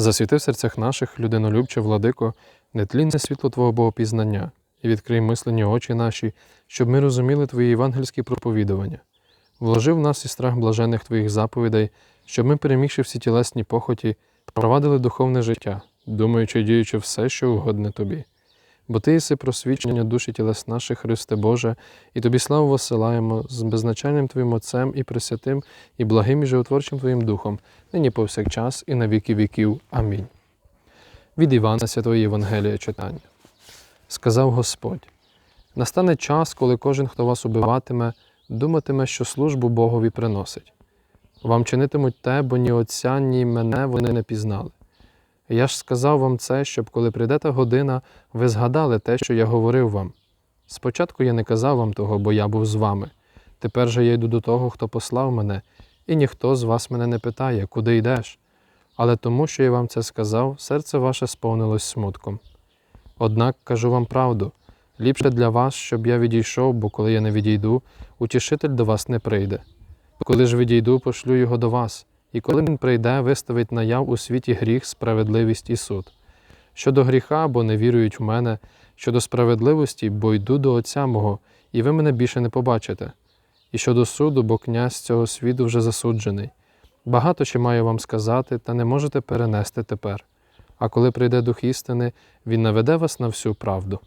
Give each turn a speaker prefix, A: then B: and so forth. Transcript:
A: Засвіти в серцях наших, людинолюбче, владико, нетлінне світло Твого Богопізнання, і відкрий мислені очі наші, щоб ми розуміли Твої євангельські проповідування. Вложи в нас і страх блажених Твоїх заповідей, щоб ми, перемігши всі тілесні похоті, провадили духовне життя, думаючи і діючи все, що угодне Тобі. Бо Ти єси просвічення душі тілес наших, Христе Боже, і Тобі славу посилаємо з беззначальним Твоїм Отцем і Пресвятим, і благим і животворчим Твоїм Духом, нині повсякчас і на віки віків. Амінь. Від Івана Святого Євангелія читання. Сказав Господь: настане час, коли кожен, хто вас убиватиме, думатиме, що службу Богові приносить. Вам чинитимуть те, бо ні Отця, ні мене вони не пізнали. Я ж сказав вам це, щоб коли прийде та година, ви згадали те, що я говорив вам. Спочатку я не казав вам того, бо я був з вами. Тепер же я йду до того, хто послав мене, і ніхто з вас мене не питає, куди йдеш. Але тому, що я вам це сказав, серце ваше сповнилось смутком. Однак кажу вам правду ліпше для вас, щоб я відійшов, бо коли я не відійду, утішитель до вас не прийде. Коли ж відійду, пошлю його до вас, і коли він прийде, виставить наяв у світі гріх, справедливість і суд. Щодо гріха, бо не вірують в мене, щодо справедливості, бо йду до Отця мого, і ви мене більше не побачите. І щодо суду, бо князь цього світу вже засуджений. Багато ще маю вам сказати, та не можете перенести тепер. А коли прийде Дух істини, Він наведе вас на всю правду.